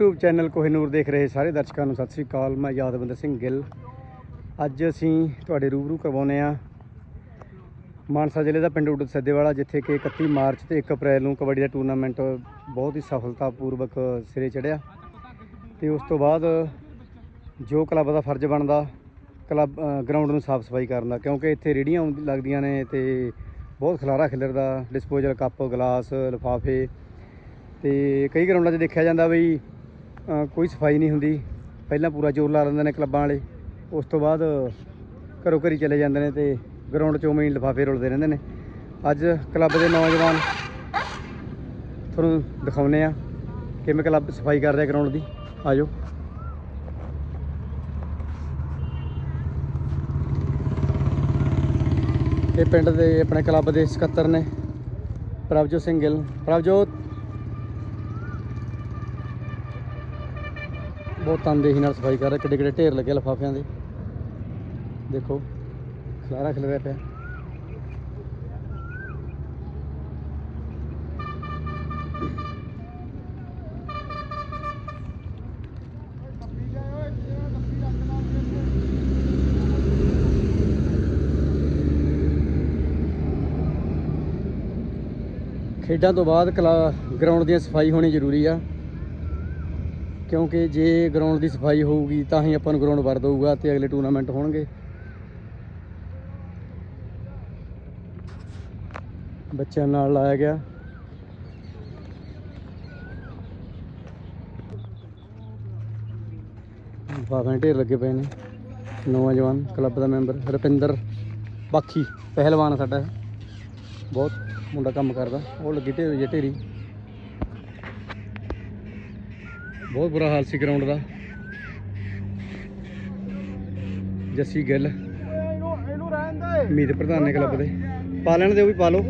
YouTube channel Kohinoor ਦੇਖ ਰਹੇ ਸਾਰੇ ਦਰਸ਼ਕਾਂ ਨੂੰ ਸਤਿ ਸ੍ਰੀ ਅਕਾਲ, ਮੈਂ ਯਾਦਵਿੰਦਰ ਸਿੰਘ ਗਿੱਲ। ਅੱਜ ਅਸੀਂ ਤੁਹਾਡੇ ਰੂਬਰੂ ਕਰਵਾਉਨੇ ਆ ਮਾਨਸਾ ਜ਼ਿਲ੍ਹੇ ਦਾ ਪਿੰਡ ਉਡੂ ਸੱਦੇਵਾਲਾ, ਜਿੱਥੇ ਕਿ 31 ਮਾਰਚ ਤੇ 1 ਅਪ੍ਰੈਲ ਨੂੰ ਕਬੱਡੀ ਦਾ ਟੂਰਨਾਮੈਂਟ ਬਹੁਤ ਹੀ ਸਫਲਤਾਪੂਰਵਕ ਸਿਰੇ ਚੜਿਆ ਤੇ ਉਸ ਤੋਂ ਬਾਅਦ ਜੋ ਕਲੱਬ ਦਾ ਫਰਜ਼ ਬਣਦਾ, ਕਲੱਬ ਗਰਾਊਂਡ ਨੂੰ ਸਾਫ਼ ਸਫ਼ਾਈ ਕਰਨ ਦਾ, ਕਿਉਂਕਿ ਇੱਥੇ ਰੇੜੀਆਂ ਲੱਗਦੀਆਂ ਨੇ ਤੇ ਬਹੁਤ ਖਲਾਰਾ ਖਿਲਰਦਾ ਡਿਸਪੋਜ਼ਲ ਕੱਪ ਗਲਾਸ ਲਿਫਾਫੇ ਤੇ ਕਈ ਗਰਾਊਂਡਾਂ 'ਚ ਦੇਖਿਆ ਜਾਂਦਾ ਵੀ ਕੋਈ ਸਫ਼ਾਈ ਨਹੀਂ ਹੁੰਦੀ। ਪਹਿਲਾਂ ਪੂਰਾ ਜ਼ੋਰ ਲਾ ਲੈਂਦੇ ਨੇ ਕਲੱਬਾਂ ਵਾਲੇ। ਉਸ ਤੋਂ ਬਾਅਦ ਘਰੋਂ ਘਰੀ ਚਲੇ ਜਾਂਦੇ ਨੇ ਤੇ ਗਰਾਊਂਡ 'ਚੋਂ ਉਵੇਂ ਹੀ ਲਿਫਾਫੇ ਰੁਲਦੇ ਰਹਿੰਦੇ ਨੇ। ਅੱਜ ਕਲੱਬ ਦੇ ਨੌਜਵਾਨ ਤੁਹਾਨੂੰ ਦਿਖਾਉਨੇ ਆ ਕਿਵੇਂ ਕਲੱਬ ਸਫ਼ਾਈ ਕਰ ਰਿਹਾ ਗਰਾਊਂਡ ਦੀ। ਆਜੋ। ਇਹ ਪਿੰਡ ਦੇ ਆਪਣੇ ਕਲੱਬ ਦੇ ਸਕੱਤਰ ਨੇ। ਪ੍ਰਭਜੋਤ ਸਿੰਘ ਗਿੱਲ। ਪ੍ਰਭਜੋਤ ਬਹੁਤ ਤਨਦੇਹੀ ਨਾਲ ਸਫ਼ਾਈ ਕਰ ਰਿਹਾ, ਕਿੱਡੇ ਕਿੱਡੇ ਢੇਰ ਲੱਗੇ ਲਿਫਾਫਿਆਂ ਦੇ। ਦੇਖੋ, ਖਲਾਰਾ ਖਿਲਰਿਆ ਪਿਆ। ਖੇਡਾਂ ਤੋਂ ਬਾਅਦ ਕਲਾ, ਗਰਾਊਂਡ ਦੀ ਸਫ਼ਾਈ ਹੋਣੀ ਜ਼ਰੂਰੀ ਆ। ਕਿਉਂਕਿ ਜੇ ਗਰਾਊਂਡ ਦੀ ਸਫ਼ਾਈ ਹੋਊਗੀ ਤਾਂ ਹੀ ਆਪਾਂ ਨੂੰ ਗਰਾਊਂਡ ਵਰ ਦਊਗਾ ਤੇ ਅਗਲੇ ਟੂਰਨਾਮੈਂਟ ਹੋਣਗੇ। ਬੱਚਿਆਂ ਨਾਲ ਲਾਇਆ ਗਿਆ। ਬਾਹਾਂ ਢੇਰ ਲੱਗੇ ਪਏ ਨੇ। ਨੌਜਵਾਨ ਕਲੱਬ ਦਾ ਮੈਂਬਰ ਰੁਪਿੰਦਰ ਬਾਖੀ, ਪਹਿਲਵਾਨ ਸਾਡਾ। ਬਹੁਤ ਮੁੰਡਾ ਕੰਮ ਕਰਦਾ। ਉਹ ਲੱਗੀ ਢੇਰ ਜੇ ਢੇਰੀ। ਬਹੁਤ ਬੁਰਾ ਹਾਲ ਸੀ ਗਰਾਊਂਡ ਦਾ। ਜੱਸੀ ਗਿੱਲ, ਮੀਤ ਪ੍ਰਧਾਨ ਨੇ ਕਲੱਬ ਦੇ। ਪਾ ਲੈਣ ਦੇ ਉਹ ਵੀ ਪਾ ਲਓ।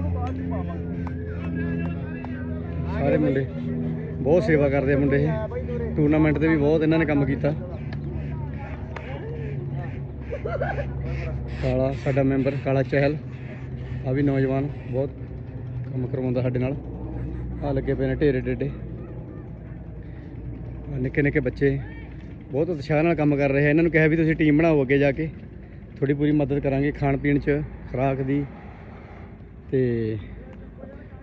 ਸਾਰੇ ਮੁੰਡੇ ਬਹੁਤ ਸੇਵਾ ਕਰਦੇ ਆ ਮੁੰਡੇ ਇਹ। ਟੂਰਨਾਮੈਂਟ ਤੇ ਵੀ ਬਹੁਤ ਇਹਨਾਂ ਨੇ ਕੰਮ ਕੀਤਾ। ਕਾਲਾ ਸਾਡਾ ਮੈਂਬਰ ਕਾਲਾ ਚਹਿਲ। ਆ ਵੀ ਨੌਜਵਾਨ ਬਹੁਤ ਕੰਮ ਕਰਵਾਉਂਦਾ ਸਾਡੇ ਨਾਲ। ਆ ਲੱਗੇ ਪਏ ਨੇ ਢੇਰੇ ਡੇਡੇ। ਨਿੱਕੇ ਨਿੱਕੇ ਬੱਚੇ ਬਹੁਤ ਉਤਸ਼ਾਹ ਨਾਲ ਕੰਮ ਕਰ ਰਹੇ ਆ। ਇਹਨਾਂ ਨੂੰ ਕਿਹਾ ਵੀ ਤੁਸੀਂ ਟੀਮ ਬਣਾਓ ਅੱਗੇ ਜਾ ਕੇ। ਥੋੜੀ ਪੂਰੀ ਮਦਦ ਕਰਾਂਗੇ ਖਾਣ ਪੀਣ 'ਚ, ਖੁਰਾਕ ਦੀ। ਤੇ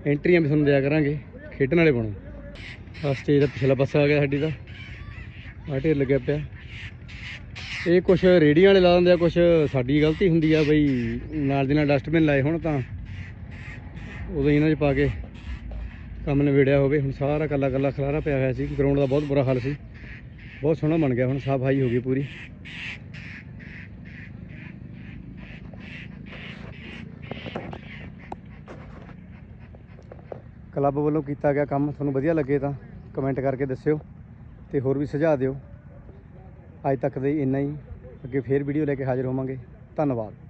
ਐਂਟਰੀਆਂ ਵੀ ਤੁਹਾਨੂੰ ਦਿਆ ਕਰਾਂਗੇ, ਖੇਡਣ ਵਾਲੇ ਬਣੋ। ਆ ਸਟੇਜ ਦਾ ਪਿਛਲਾ ਪਾਸਾ ਆ ਗਿਆ ਸਾਡੀ ਦਾ। ਆ ਢੇਰ ਲੱਗਿਆ ਪਿਆ। ਇਹ ਕੁਛ ਰੇੜੀਆਂ ਵਾਲੇ ਲਾ ਦਿੰਦੇ ਆ, ਕੁਛ ਸਾਡੀ ਗਲਤੀ ਹੁੰਦੀ ਆ ਬਈ, ਨਾਲ ਦੀ ਨਾਲ ਡਸਟਬਿਨ ਲਾਏ ਹੁਣ ਤਾਂ। ਉਦੋਂ ਇਹਨਾਂ 'ਚ ਪਾ ਕੇ ਕੰਮ ਨਿਬੇੜਿਆ ਹੋਵੇ, ਹੁਣ ਸਾਰਾ ਕੱਲਾ ਕੱਲਾ ਖਲਾਰਾ ਪਿਆ ਹੋਇਆ ਸੀ ਗਰਾਊਂਡ ਦਾ ਬਹੁਤ ਬੁਰਾ ਹਾਲ ਸੀ। ਬਹੁਤ ਸੋਹਣਾ ਬਣ ਗਿਆ, ਹੁਣ ਸਫ਼ਾਈ ਹੋ ਗਈ ਪੂਰੀ। ਕਲੱਬ ਵੱਲੋਂ ਕੀਤਾ ਗਿਆ ਕੰਮ ਤੁਹਾਨੂੰ ਵਧੀਆ ਲੱਗੇ ਤਾਂ ਕਮੈਂਟ ਕਰਕੇ ਦੱਸਿਓ ਤੇ ਹੋਰ ਵੀ ਸੁਝਾਅ ਦਿਓ। ਅੱਜ ਤੱਕ ਦੇ ਇੰਨਾ ਹੀ। ਅੱਗੇ ਫੇਰ ਵੀਡੀਓ ਲੈ ਕੇ ਹਾਜ਼ਰ ਹੋਵਾਂਗੇ। ਧੰਨਵਾਦ।